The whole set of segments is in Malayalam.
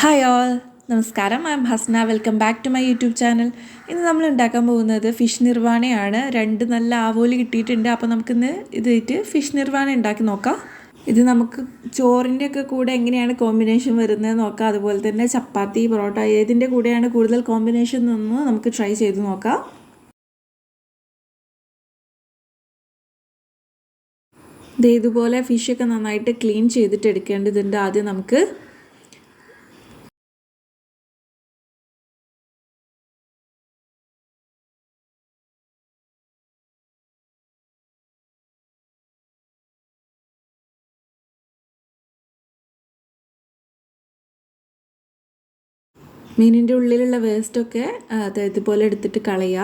ഹായ് ഓൾ നമസ്കാരം. I'm Hasna. Welcome back to my YouTube channel ഇന്ന് നമ്മൾ ഉണ്ടാക്കാൻ പോകുന്നത് ഫിഷ് നിർവാണയാണ് രണ്ട് നല്ല ആവോലി കിട്ടിയിട്ടുണ്ട്. അപ്പോൾ നമുക്കിന്ന് ഇതായിട്ട് ഫിഷ് നിർവാണ ഉണ്ടാക്കി നോക്കാം. ഇത് നമുക്ക് ചോറിന്റെ ഒക്കെ കൂടെ എങ്ങനെയാണ് കോമ്പിനേഷൻ വരുന്നത് നോക്കാം. അതുപോലെ തന്നെ ചപ്പാത്തി പൊറോട്ട ഏതിന്റെ കൂടെയാണ് കൂടുതൽ കോമ്പിനേഷൻ എന്ന് നമുക്ക് ട്രൈ ചെയ്ത് നോക്കാം. ഇത് ഇതുപോലെ ഫിഷൊക്കെ നന്നായിട്ട് ക്ലീൻ ചെയ്തിട്ട് എടുക്കേണ്ടതുണ്ട് ആദ്യം നമുക്ക്. മീനിന്റെ ഉള്ളിലുള്ള വേസ്റ്റൊക്കെ അത് ഇതുപോലെ എടുത്തിട്ട് കളയുക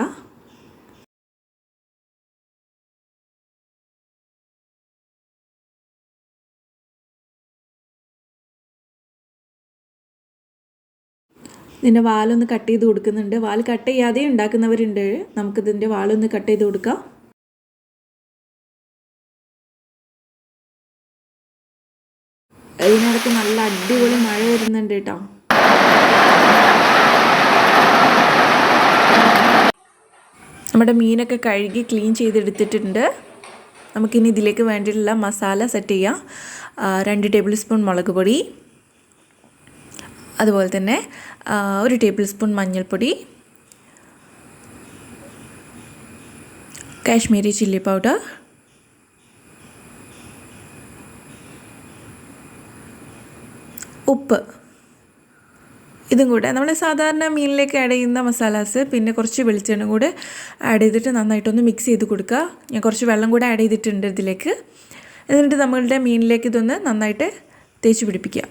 ഇതിന്റെ വാലൊന്ന് കട്ട് ചെയ്ത് കൊടുക്കുന്നുണ്ട്. വാൽ കട്ട് ചെയ്യാതെ ഉണ്ടാക്കുന്നവരുണ്ട്. നമുക്കിതിന്റെ വാലൊന്ന് കട്ട് ചെയ്ത് കൊടുക്കാം. അതിനടുത്ത് നല്ല അടിപൊളി മഴ വരുന്നുണ്ട് കേട്ടോ. നമ്മുടെ മീനൊക്കെ കഴുകി ക്ലീൻ ചെയ്തെടുത്തിട്ടുണ്ട്. നമുക്കിനി ഇതിലേക്ക് വേണ്ടിയിട്ടുള്ള മസാല സെറ്റ് ചെയ്യാം. രണ്ട് ടേബിൾ സ്പൂൺ മുളക് പൊടി. അതുപോലെ തന്നെ ഒരു ടേബിൾ സ്പൂൺ മഞ്ഞൾപ്പൊടി. Kashmiri chilli powder. ഉപ്പ്. ഇതും കൂടെ. നമ്മൾ സാധാരണ മീനിലേക്ക് ആഡ് ചെയ്യുന്ന മസാലാസ് പിന്നെ കുറച്ച് വെളിച്ചെണ്ണ കൂടെ ആഡ് ചെയ്തിട്ട് നന്നായിട്ടൊന്ന് മിക്സ് ചെയ്ത് കൊടുക്കുക. ഞാൻ കുറച്ച് വെള്ളം കൂടെ ആഡ് ചെയ്തിട്ടുണ്ട് ഇതിലേക്ക്. എന്നിട്ട് നമ്മളുടെ മീനിലേക്ക് ഇതൊന്ന് നന്നായിട്ട് തേച്ച് പിടിപ്പിക്കുക.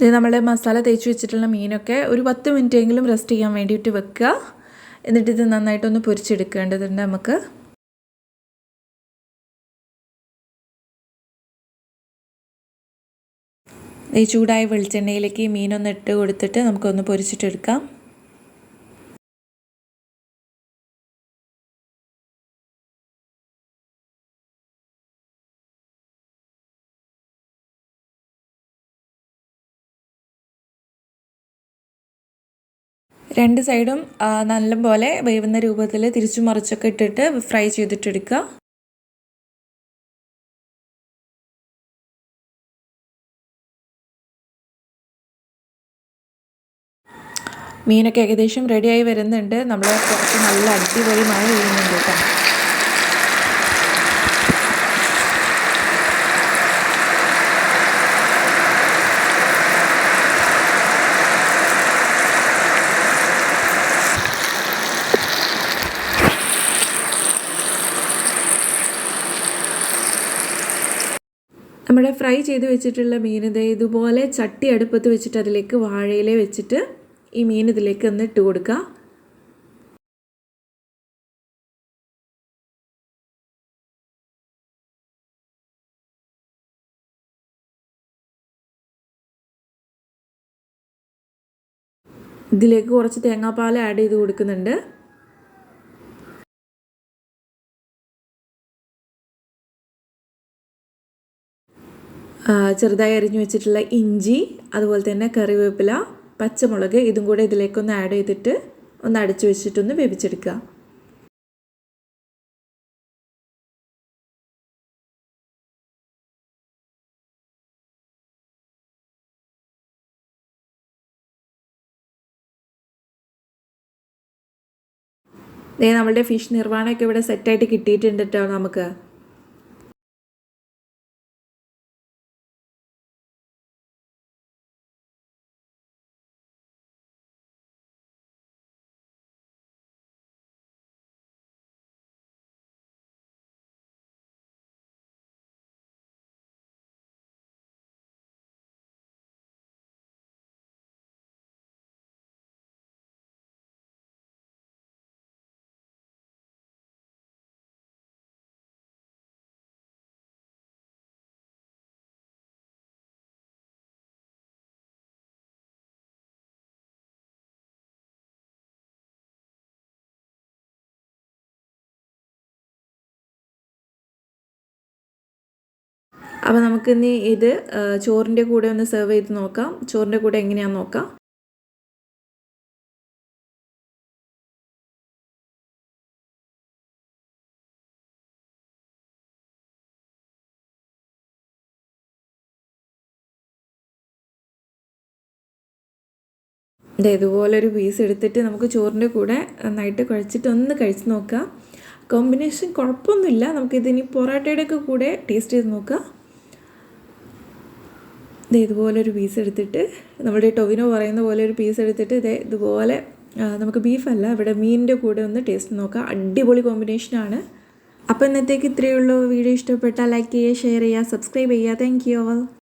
ഇത് നമ്മൾ മസാല തേച്ച് വെച്ചിട്ടുള്ള മീനൊക്കെ ഒരു പത്ത് മിനിറ്റെങ്കിലും റെസ്റ്റ് ചെയ്യാൻ വേണ്ടിയിട്ട് വെക്കുക. എന്നിട്ട് ഇത് നന്നായിട്ടൊന്ന് പൊരിച്ചെടുക്കേണ്ടതുണ്ട് നമുക്ക്. ഈ ചൂടായ വെളിച്ചെണ്ണയിലേക്ക് മീനൊന്ന് ഇട്ട് കൊടുത്തിട്ട് നമുക്കൊന്ന് പൊരിച്ചിട്ടെടുക്കാം. രണ്ട് സൈഡും നല്ലപോലെ വേവുന്ന രൂപത്തിൽ തിരിച്ചു മറിച്ചൊക്കെ ഇട്ടിട്ട് ഫ്രൈ ചെയ്തിട്ടെടുക്കുക. മീനൊക്കെ ഏകദേശം റെഡിയായി വരുന്നുണ്ട്. നമ്മൾ കുറച്ച് നല്ല അടിപൊളി മഴ കേട്ടോ. നമ്മുടെ ഫ്രൈ ചെയ്ത് വെച്ചിട്ടുള്ള മീൻ ഇത് ഇതുപോലെ ചട്ടി അടുപ്പത്ത് വെച്ചിട്ട് അതിലേക്ക് വാഴയില വെച്ചിട്ട് ഈ മീൻ ഇതിലേക്ക് ഒന്ന് ഇട്ട് കൊടുക്കുക ഇതിലേക്ക് കുറച്ച് തേങ്ങാപ്പാൽ ആഡ് ചെയ്ത് കൊടുക്കുന്നുണ്ട്. ചെറുതായി അരിഞ്ഞു വെച്ചിട്ടുള്ള ഇഞ്ചി അതുപോലെ തന്നെ കറിവേപ്പില പച്ചമുളക് ഇതും കൂടെ ഇതിലേക്കൊന്ന് ആഡ് ചെയ്തിട്ട് ഒന്ന് അടച്ചു വെച്ചിട്ടൊന്ന് വേവിച്ചെടുക്കുക. നമ്മളുടെ ഫിഷ് നിർവാണമൊക്കെ ഇവിടെ സെറ്റായിട്ട് കിട്ടിയിട്ടുണ്ട് കേട്ടോ നമുക്ക്. അപ്പോൾ നമുക്കിനി ഇത് ചോറിന്റെ കൂടെ ഒന്ന് സെർവ് ചെയ്ത് നോക്കാം. ചോറിന്റെ കൂടെ എങ്ങനെയാണെന്ന് നോക്കാം. ദേ ഇതുപോലൊരു പീസ് എടുത്തിട്ട് നമുക്ക് ചോറിന്റെ കൂടെ നന്നായിട്ട് കുഴച്ചിട്ട് ഒന്ന് കഴിച്ച് നോക്കാം. കോമ്പിനേഷൻ കുഴപ്പമൊന്നുമില്ല. നമുക്കിതിനി പൊറോട്ടയുടെ ഒക്കെ കൂടെ ടേസ്റ്റ് ചെയ്ത് നോക്കാം. ദേ ഇതുപോലൊരു പീസ് എടുത്തിട്ട് നമ്മുടെ ടൊവിനോ പറയുന്ന പോലെ ഒരു പീസ് എടുത്തിട്ട് ഇതേ ഇതുപോലെ നമുക്ക് ബീഫല്ല ഇവിടെ മീനിന്റെ കൂടെ ഒന്ന് ടേസ്റ്റ് നോക്കാം. അടിപൊളി കോമ്പിനേഷനാണ് അപ്പോൾ ഇന്നത്തേക്ക് ഇത്രയേ ഉള്ളൂ. വീഡിയോ ഇഷ്ടപ്പെട്ടാൽ ലൈക്ക് ചെയ്യുക ഷെയർ ചെയ്യുക സബ്സ്ക്രൈബ് ചെയ്യുക. Thank you all